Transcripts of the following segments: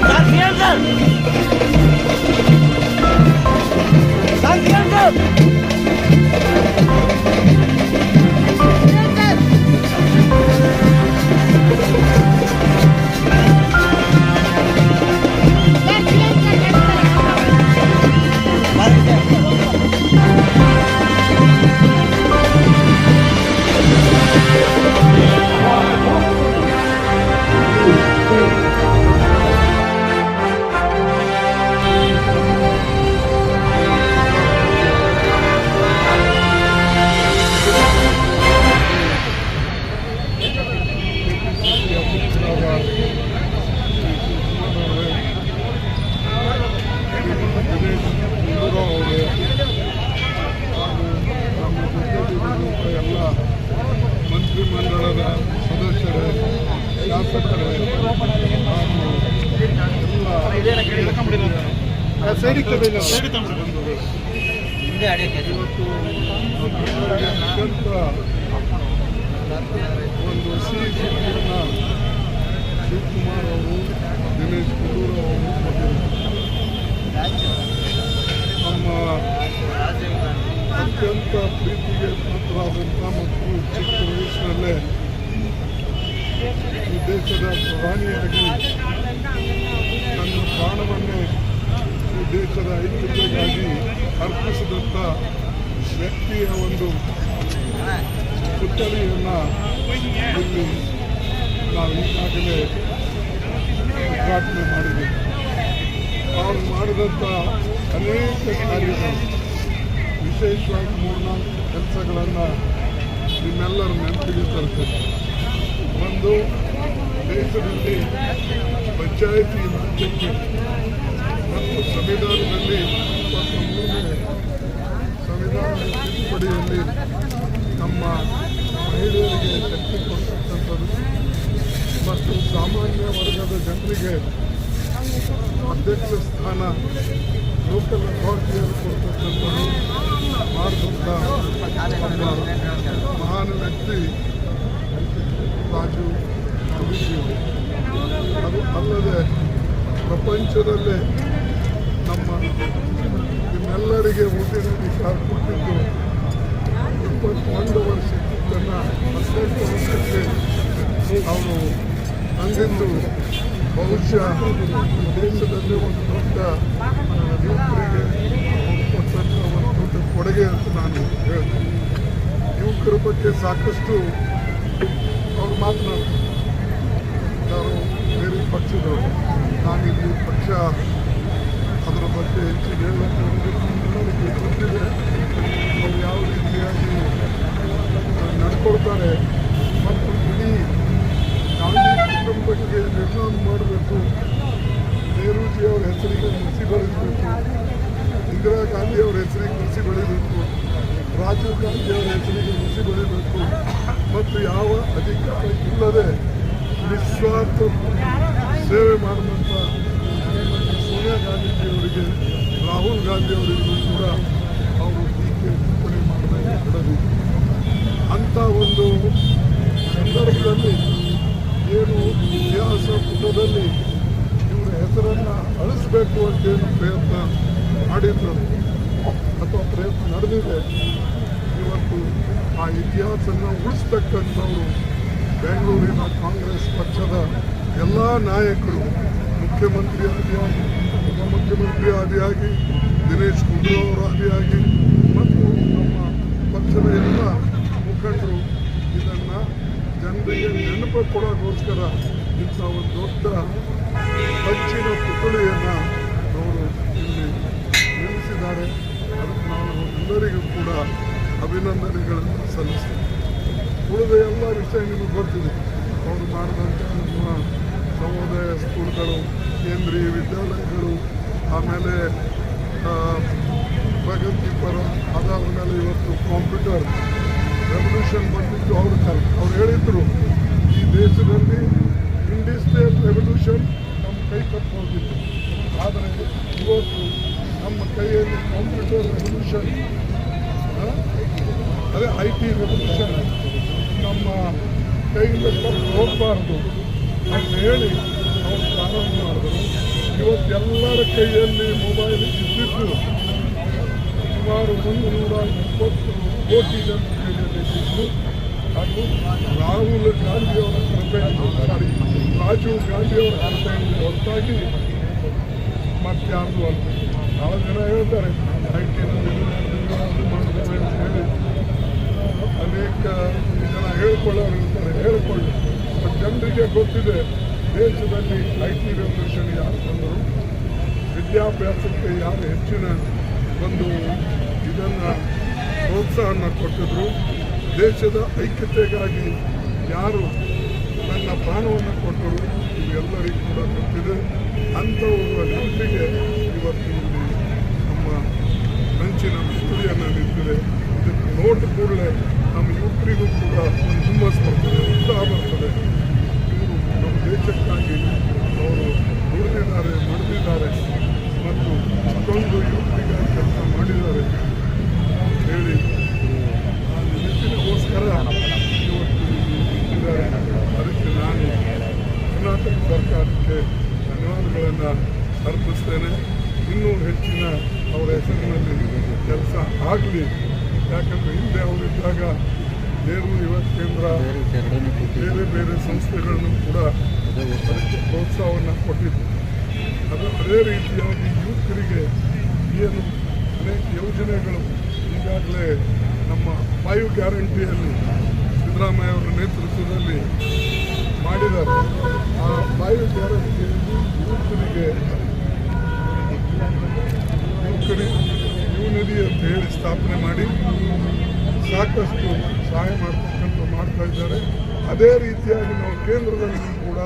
拿钳子！拿钳子！ಅತ್ಯಂತ ಒಂದು ಸಿಹಿ ಸುದ್ದಿಯನ್ನ ಶಿವಕುಮಾರ್ ಅವರು ದಿನೇಶ್ ಗುಂಡೂರಾವ್ ಅವರು ನಮ್ಮ ಅತ್ಯಂತ ಪ್ರೀತಿಗೆ ಪಾತ್ರರಾದಂಥ ಮತ್ತು ಚಿಕ್ಕ ವಯಸ್ಸಿನಲ್ಲೇ ಈ ದೇಶದ ಪ್ರಧಾನಿಯಾಗಿ ನನ್ನ ಪ್ರಾಣವನ್ನೇ ದೇಶದ ಐಕ್ಯತೆಗಾಗಿ ಅರ್ಪಿಸಿದಂಥ ವ್ಯಕ್ತಿಯ ಒಂದು ಪುತ್ಥಳಿಯನ್ನು ಇಲ್ಲಿ ನಾವು ಈಗಾಗಲೇ ಉದ್ಘಾಟನೆ ಮಾಡಿದ್ದೇವೆ ಅವರು ಮಾಡಿದಂಥ ಅನೇಕ ಕಾರ್ಯಗಳು, ವಿಶೇಷವಾಗಿ ಮೂರ್ನಾಲ್ಕು ಕೆಲಸಗಳನ್ನು ನಿಮ್ಮೆಲ್ಲರ ನೆನಪಿಗೆ ತರ್ತೇನೆ ಒಂದು, ದೇಶದಲ್ಲಿ ಪಂಚಾಯಿತಿ ರಾಜ್ಯಕ್ಕೆ ಮತ್ತು ಸಂವಿಧಾನದಲ್ಲಿ ಇಪ್ಪತ್ತ ಸಂವಿಧಾನ ತಿದ್ದುಪಡಿಯಲ್ಲಿ ನಮ್ಮ ಮಹಿಳೆಯರಿಗೆ ಶಕ್ತಿ ಕೊಡ್ತಕ್ಕಂಥದ್ದು ಮತ್ತು ಸಾಮಾನ್ಯ ವರ್ಗದ ಜನರಿಗೆ ಅಧ್ಯಕ್ಷ ಸ್ಥಾನ ಲೋಕಲ್ ಅಥಾರಿಟಿಯಲ್ಲಿ ಕೊಡ್ತಕ್ಕಂಥದ್ದು ಭಾರತದ ಮಹಾನ್ ವ್ಯಕ್ತಿ ರಾಜು ಗಾಂಧೀಜಿಯವರು ಅದು ಅಲ್ಲದೆ ಪ್ರಪಂಚದಲ್ಲೇ ನಿಮ್ಮೆಲ್ಲರಿಗೆ ಊಟದಲ್ಲಿ ಅಧಿಕಾರ ಕೊಟ್ಟಿದ್ದು ಇಪ್ಪತ್ತೊಂದು ವರ್ಷಕ್ಕಿಂತ ಹದಿನೆಂಟು ವರ್ಷಕ್ಕೆ ಅವರು ಅಂದಿಂದು ಬಹುಶಃ ದೇಶದಲ್ಲಿ ಒಂದು ದೊಡ್ಡ ಯುವಕರಿಗೆ ಒಂದು ದೊಡ್ಡ ಕೊಡುಗೆ ಅಂತ ನಾನು ಹೇಳ್ತೀನಿ. ಯುವಕರ ಬಗ್ಗೆ ಸಾಕಷ್ಟು ಅವ್ರು ಮಾತನಾಡ್ತಾರೆ. ಯಾರು ಬೇರೆ ಪಕ್ಷದವರು. ನಾನಿಲ್ಲಿ ಪಕ್ಷ ಅದರ ಬಗ್ಗೆ ಹೇಳಕ್ಕೆ ಎಲ್ಲರಿಗೂ ಗೊತ್ತಿದೆ. ಅವ್ರು ಯಾವ ರೀತಿಯಾಗಿ ನಡ್ಕೊಳ್ತಾರೆ ಮತ್ತು ಇಡೀ ಗಾಂಧಿ ಕುಟುಂಬಕ್ಕೆ ನಿರ್ಮಾಣ ಮಾಡಬೇಕು. ನೆಹರೂಜಿ ಅವರ ಹೆಸರಿಗೆ ಕೃಷಿ ಬೆಳೆಸಬೇಕು ಇಂದಿರಾ ಗಾಂಧಿ ಅವರ ಹೆಸರಿಗೆ ಕೃಷಿ ಬೆಳಿಬೇಕು ರಾಜೀವ್ ಗಾಂಧಿ ಅವರ ಹೆಸರಿಗೆ ಕೃಷಿ ಬೆಳಿಬೇಕು ಮತ್ತು ಯಾವ ಅಧಿಕಾರ ಇಲ್ಲದೆ ನಿಸ್ವಾರ್ಥ ಸೇವೆ ಮಾಡುವಂಥ ಸೋನಿಯಾ ಗಾಂಧೀಜಿಯವರಿಗೆ ರಾಹುಲ್ ಗಾಂಧಿಯವರಿಗೂ ಕೂಡ ಅವರು ಟೀಕೆ ಟಿಪ್ಪಣಿ ಮಾಡಬೇಕು ಅಂಥ ಒಂದು ಸಂದರ್ಭದಲ್ಲಿ ಏನು ಇತಿಹಾಸ ಪುಟದಲ್ಲಿ ಇವರ ಹೆಸರನ್ನು ಅಳಿಸ್ಬೇಕು ಅಂತೇನು ಪ್ರಯತ್ನ ಮಾಡಿದ್ರು ಅಥವಾ ಪ್ರಯತ್ನ ನಡೆದಿದೆ ಇವತ್ತು ಆ ಇತಿಹಾಸನ ಉಳಿಸ್ತಕ್ಕಂಥವರು ಬೆಂಗಳೂರಿನ ಕಾಂಗ್ರೆಸ್ ಪಕ್ಷದ ಎಲ್ಲ ನಾಯಕರು ಮುಖ್ಯಮಂತ್ರಿ ಆದಿಯಾಗಿ, ದಿನೇಶ್ ಗುಂಡೂರಾವ್ ಆದಿಯಾಗಿ, ಮತ್ತು ನಮ್ಮ ಪಕ್ಷದ ಎಲ್ಲ ಮುಖಂಡರು ಇದನ್ನು ಜನರಿಗೆ ನೆನಪು ಕೊಡೋಕ್ಕೋಸ್ಕರ ಇಂಥ ಒಂದು ದೊಡ್ಡ ಪಂಚಿನ ಪುತ್ಥಳಿಯನ್ನು ಅವರು ಇಲ್ಲಿ ನಿಲ್ಲಿಸಿದ್ದಾರೆ. ಅದಕ್ಕೆ ನಾವು ಎಲ್ಲರಿಗೂ ಕೂಡ ಅಭಿನಂದನೆಗಳನ್ನು ಸಲ್ಲಿಸ್ತೇನೆ. ಉಳಿದ ಎಲ್ಲ ವಿಷಯ ನಿಮಗೆ ಗೊತ್ತಿದೆ. ಅವರು ಮಾಡಿದಂಥ ನಮ್ಮ ನವೋದಯ ಸ್ಕೂಲ್ಗಳು, ಕೇಂದ್ರೀಯ ವಿದ್ಯಾಲಯಗಳು, ಆಮೇಲೆ ಪ್ರಗತಿಪರ ಅದಾದಮೇಲೆ ಇವತ್ತು ಕಂಪ್ಯೂಟರ್ ರೆವಲ್ಯೂಷನ್ ಬಂದಿದ್ದು ಅವ್ರ ಕಾಲ ಅವ್ರು ಹೇಳಿದ್ರು, ಈ ದೇಶದಲ್ಲಿ ಇಂಡಸ್ಟ್ರಿಯಲ್ ರೆವಲ್ಯೂಷನ್ ನಮ್ಮ ಕೈ ಕಟ್ಟು ಹೋಗಿತ್ತು. ಆದರೆ ಇವತ್ತು ನಮ್ಮ ಕೈಯಲ್ಲಿ ಕಂಪ್ಯೂಟರ್ ರೆವಲ್ಯೂಷನ್ ಅದೇ ಐ ಟಿ ರೆವಲ್ಯೂಷನ್ ನಮ್ಮ ಕೈಯಿಂದ ಕಟ್ಟು ಹೋಗಬಾರ್ದು. ಅಂತ ಹೇಳಿ ಅವರು ಪ್ರಾರಂಭ ಮಾಡಿದರು ಇವತ್ತೆಲ್ಲರ ಕೈಯಲ್ಲಿ ಮೊಬೈಲ್ ಇದ್ದಿದ್ದು ಸುಮಾರು ಒಂದು ನೂರ ಇಪ್ಪತ್ತು ಕೋಟಿ ಜನ ಕೈಯಲ್ಲಿ ಇದ್ದಿದ್ದು. ಅದು ರಾಹುಲ್ ಗಾಂಧಿಯವರ ಕೃಪೆಯಿಂದ ಸಾರಿ ರಾಜೀವ್ ಗಾಂಧಿಯವರ ಕೃಪೆಯಿಂದ ಹೊರತಾಗಿ ಮತ್ತಾರ್ದು ಅಲ್ಲ ಭಾಳ ಜನ ಹೇಳ್ತಾರೆ ಐ ಅಂತ ಅನೇಕ ಜನ ಹೇಳ್ಕೊಳ್ಳೋರು ಗೊತ್ತಿದೆ ದೇಶದಲ್ಲಿ ಐ ಟಿ ರೆವಲ್ಯೂಷನ್ ಯಾರು ಬಂದರು? ವಿದ್ಯಾಭ್ಯಾಸಕ್ಕೆ ಯಾರು ಹೆಚ್ಚಿನ ಒಂದು ಇದನ್ನು ಪ್ರೋತ್ಸಾಹನ ಕೊಟ್ಟಿದ್ರು? ದೇಶದ ಐಕ್ಯತೆಗಾಗಿ ಯಾರು ತನ್ನ ಪ್ರಾಣವನ್ನು ಕೊಟ್ಟರು? ಇವೆಲ್ಲರಿಗೂ ಕೂಡ ಗೊತ್ತಿದೆ. ಅಂಥವರ ನೆನಪಿಗೆ ಇವತ್ತು ನಮ್ಮ ಮಂಚಿನ ಮಿಸ್ತುರಿಯನ್ನು ನಿಂತಿದೆ ಇದಕ್ಕೆ ನೋಟ ಕೂಡಲೇ ನಮ್ಮ ಯುವಕರಿಗೂ ಕೂಡ ಒಂದು ಹುಮ್ಮಸ್ ಬರ್ತದೆ ಉತ್ಸಾಹ ಬರ್ತದೆ ಇವರು ನಮ್ಮ ದೇಶಕ್ಕಾಗಿ ಅವರು ದುಡಿದಿದ್ದಾರೆ ನಡೆದಿದ್ದಾರೆ ಮತ್ತು ಅಷ್ಟೊಂದು ಯುವಕರಿಗಾಗಿ ಕೆಲಸ ಮಾಡಿದ್ದಾರೆ ಅಂತ ಹೇಳಿ ಆ ನಿಟ್ಟಿನಗೋಸ್ಕರ ಇವತ್ತು ಇಲ್ಲಿ ನಿಂತಿದ್ದಾರೆ ಅದಕ್ಕೆ ನಾನು ಕರ್ನಾಟಕ ಸರ್ಕಾರಕ್ಕೆ ಧನ್ಯವಾದಗಳನ್ನು ಅರ್ಪಿಸ್ತೇನೆ ಇನ್ನೂ ಹೆಚ್ಚಿನ ಅವರ ಹೆಸರಿನಲ್ಲಿ ಕೆಲಸ ಆಗಲಿ. ಯಾಕಂದರೆ ಹಿಂದೆ ಅವರಿದ್ದಾಗ ನೆಹರು ಯುವ ಕೇಂದ್ರ ಬೇರೆ ಬೇರೆ ಸಂಸ್ಥೆಗಳನ್ನು ಕೂಡ ಅದಕ್ಕೆ ಪ್ರೋತ್ಸಾಹವನ್ನು ಕೊಟ್ಟಿದ್ದರು ಅದು ಅದೇ ರೀತಿಯಾಗಿ ಯುವಕರಿಗೆ ಏನು ಅನೇಕ ಯೋಜನೆಗಳು ಈಗಾಗಲೇ ನಮ್ಮ ಫೈವ್ ಗ್ಯಾರಂಟಿಯಲ್ಲಿ ಸಿದ್ದರಾಮಯ್ಯ ಅವರ ನೇತೃತ್ವದಲ್ಲಿ ಮಾಡಿದ್ದಾರೆ. ಆ ಫೈವ್ ಗ್ಯಾರಂಟಿಯಲ್ಲಿ ಯುವಕರಿಗೆ ಯುವಕರಿ ಯುವ ನಿಧಿ ಅಂತ ಹೇಳಿ ಸ್ಥಾಪನೆ ಮಾಡಿ ಸಾಕಷ್ಟು ಸಹಾಯ ಮಾಡ್ತಕ್ಕಂಥ ಮಾಡ್ತಾ ಇದ್ದಾರೆ. ಅದೇ ರೀತಿಯಾಗಿ ನಾವು ಕೇಂದ್ರದಲ್ಲಿ ಕೂಡ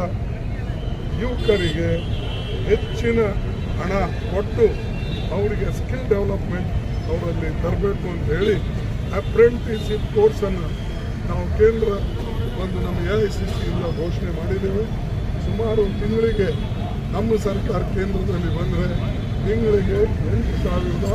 ಯುವಕರಿಗೆ ಹೆಚ್ಚಿನ ಹಣ ಕೊಟ್ಟು ಅವರಿಗೆ ಸ್ಕಿಲ್ ಡೆವಲಪ್ಮೆಂಟ್ ಅವರಲ್ಲಿ ತರಬೇಕು ಅಂತ ಹೇಳಿ ಅಪ್ರೆಂಟಿಸಿಪ್ ಕೋರ್ಸನ್ನು ನಾವು ಕೇಂದ್ರ ಒಂದು ನಮ್ಮ ಎ ಐ ಸಿ ಸಿಯಿಂದ ಘೋಷಣೆ ಮಾಡಿದ್ದೇವೆ. ಸುಮಾರು ತಿಂಗಳಿಗೆ ನಮ್ಮ ಸರ್ಕಾರ ಕೇಂದ್ರದಲ್ಲಿ ಬಂದರೆ ತಿಂಗಳಿಗೆ ಎಂಟು ಸಾವಿರದ